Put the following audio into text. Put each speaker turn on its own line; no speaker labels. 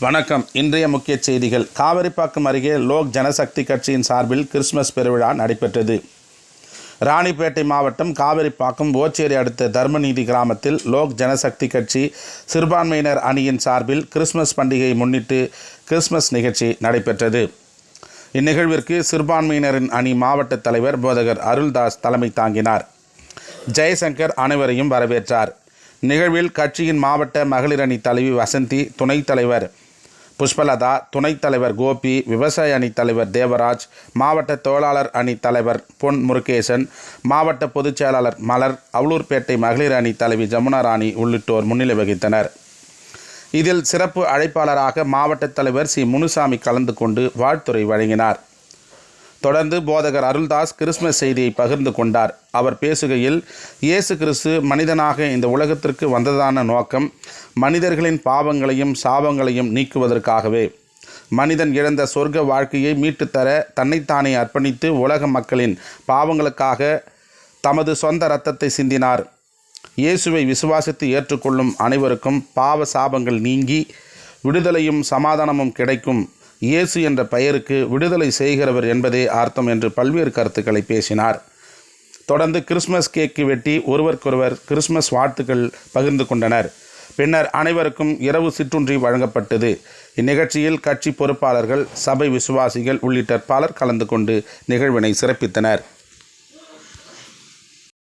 வணக்கம். இன்றைய முக்கிய செய்திகள். காவிரிப்பாக்கம் அருகே லோக் ஜனசக்தி கட்சியின் சார்பில் கிறிஸ்துமஸ் பெருவிழா நடைபெற்றது. ராணிப்பேட்டை மாவட்டம் காவிரிப்பாக்கம் ஓச்சேரி அடுத்த தர்மநீதி கிராமத்தில் லோக் ஜனசக்தி கட்சி சிறுபான்மையினர் அணியின் சார்பில் கிறிஸ்துமஸ் பண்டிகையை முன்னிட்டு கிறிஸ்துமஸ் நிகழ்ச்சி நடைபெற்றது. இந்நிகழ்விற்கு சிறுபான்மையினரின் அணி மாவட்ட தலைவர் போதகர் அருள்தாஸ் தலைமை தாங்கினார். ஜெயசங்கர் அனைவரையும் வரவேற்றார். நிகழ்வில் கட்சியின் மாவட்ட மகளிர் அணி தலைவி வசந்தி துணைத் தலைவர் புஷ்பலதா துணைத் தலைவர் கோபி விவசாய அணி தலைவர் தேவராஜ் மாவட்ட தொழிலாளர் அணி தலைவர் பொன் முருகேசன் மாவட்ட பொதுச் செயலாளர் மலர் அவலூர்பேட்டை மகளிர் அணி தலைவி ஜமுனா ராணி உள்ளிட்டோர் முன்னிலை வகித்தனர். இதில் சிறப்பு அழைப்பாளராக மாவட்ட தலைவர் சி. முனுசாமி கலந்து கொண்டு வாழ்த்துறை வழங்கினார். தொடர்ந்து போதகர் அருள்தாஸ் கிறிஸ்துமஸ் செய்தியை பகிர்ந்து கொண்டார். அவர் பேசுகையில் இயேசு கிறிஸ்து மனிதனாக இந்த உலகத்திற்கு வந்ததான நோக்கம் மனிதர்களின் பாவங்களையும் சாபங்களையும் நீக்குவதற்காகவே. மனிதன் இழந்த சொர்க்க வாழ்க்கையை மீட்டுத்தர தன்னைத்தானே அர்ப்பணித்து உலக மக்களின் பாவங்களுக்காக தமது சொந்த இரத்தத்தை சிந்தினார். இயேசுவை விசுவாசித்து ஏற்றுக்கொள்ளும் அனைவருக்கும் பாவ சாபங்கள் நீங்கி விடுதலையும் சமாதானமும் கிடைக்கும். இயேசு என்ற பெயருக்கு விடுதலை செய்கிறவர் என்பதே அர்த்தம் என்று பல்வேறு கருத்துக்களை பேசினார். தொடர்ந்து கிறிஸ்மஸ் கேக்கு வெட்டி ஒருவருக்கொருவர் கிறிஸ்மஸ் வாழ்த்துக்கள் பகிர்ந்து கொண்டனர். பின்னர் அனைவருக்கும் இரவு சிற்றுண்டி வழங்கப்பட்டது. இந்நிகழ்ச்சியில் கட்சி பொறுப்பாளர்கள் சபை விசுவாசிகள் உள்ளிட்ட பலர் கலந்து கொண்டு நிகழ்வினை சிறப்பித்தனர்.